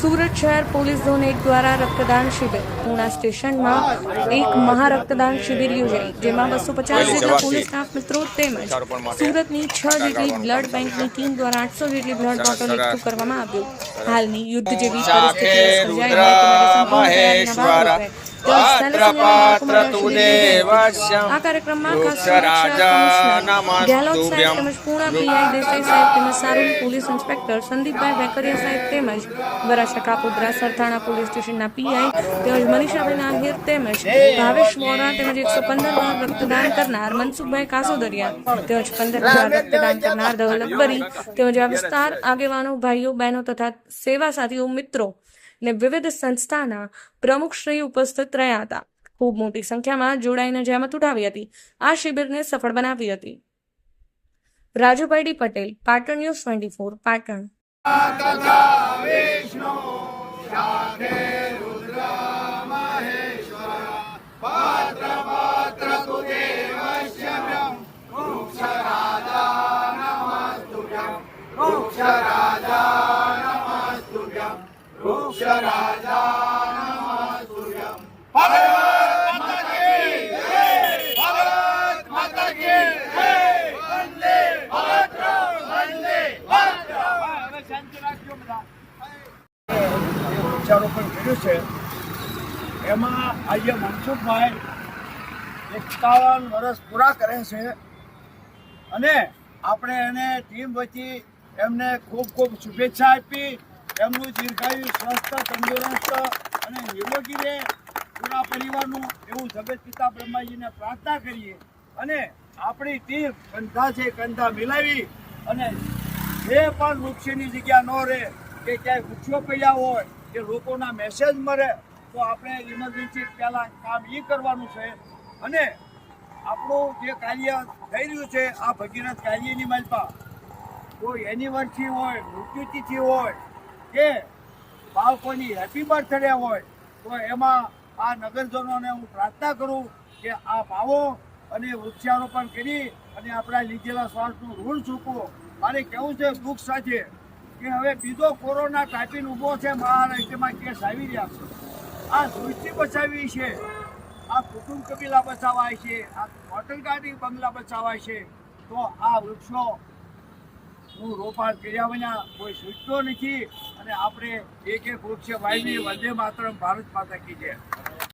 સુરત શહેર police zone એક દ્વારા રક્તદાન શિબિર. પૂર્ણા સ્ટેશનમાં એક મહારક્તદાન શિબિર યોજાઈ જેમાં બસો પચાસ જેટલા પોલીસ સ્ટાફ મિત્રો તેમજ સુરતની છ જેટલી બ્લડ બેંકની ટીમ દ્વારા આઠસો જેટલી બ્લડ બોટલ એકઠું કરવામાં આવ્યું. હાલની યુદ્ધ જેવી પરિસ્થિતિ સર્જાઈ હોય આ કાર્યક્રમમાં સાહેબ તેમજ પૂર્ણા પીઆઈ દેસાઈ સાહેબ તેમજ સારોલી પોલીસ ઇન્સ્પેક્ટર સંદીપભાઈ વેકરિયા સાહેબ તેમજ વરાછા કાપોદ્રા સરથાણા પોલીસ સ્ટેશનના પીઆઈ તેમજ મનીષાબેન આહિર તેમજ ભાવેશ વોરા તેમજ એકસો પંદર વાર રક્તદાન કરનાર મનસુખભાઈ કાસોદરિયા તેમજ પંદર હજાર રક્તદાન કરનાર ધવલ અકબરી તેમજ આ વિસ્તાર આગેવાનો ભાઈઓ બહેનો તથા સેવા સાથીઓ મિત્રો ને વિવિધ સંસ્થાના પ્રમુખશ્રી ઉપસ્થિત રહ્યા હતા. ખૂબ મોટી સંખ્યામાં જોડાઈને જહેમત ઉઠાવી હતી. આ શિબિરને સફળ બનાવી હતી. Rajubhai Patel, Patan news twenty four, Patan. વૃક્ષારોપણ કર્યું છે એમાં આજે મનસુખભાઈ એકાવન વર્ષ પૂરા કરે છે અને આપણે એને ટીમ વચ્ચે એમને ખૂબ ખૂબ શુભેચ્છા આપી એમનું દીર્ઘાયુ સ્વસ્થ, તંદુરસ્ત અને નિરોગી રહે પૂરા પરિવારનું એવું જગત પિતા બ્રહ્માજીને પ્રાર્થના કરીએ. અને આપણી ટીમ કંધા છે કંધા મિલાવી અને જે પણ વૃક્ષની જગ્યા ન રહે, કે ક્યાંય વૃક્ષો પડ્યા હોય, કે લોકોના મેસેજ મળે, તો આપણે ઇમરજન્સી પહેલાં કામ એ કરવાનું છે. અને આપણું જે કાર્ય થઈ રહ્યું છે, આ ભગીરથ કાર્યની માલપા કોઈ એનિવર્સરી હોય મૃત્યુતિથિ હોય કે બાળકોની હેપી બર્થડે હોય, તો એમાં આ નગરજનોને હું પ્રાર્થના કરું કે આ ભાવો અને વૃક્ષારોપણ કરી અને આપણા લીધેલા શ્વાસનું ઋણ ચૂકવો. મારે કેવું છે દુઃખ સાથે કે હવે બીજો કોરોના ટાઈપીન ઊભો છે, મહારાષ્ટ્રમાં કેસ આવી રહ્યા છે. આ સૃષ્ટિ બચાવી છે, આ કુટુંબ કબીલા બચાવાય છે, આ હોટલ ગાડી બંગલા બચાવાય છે, તો આ વૃક્ષો નું રોપાણ કર્યા વિના કોઈ સૂચતો નથી અને આપણે એક એક વૃક્ષ વાવી વંદે માતરમ ભારત માતા કી જય.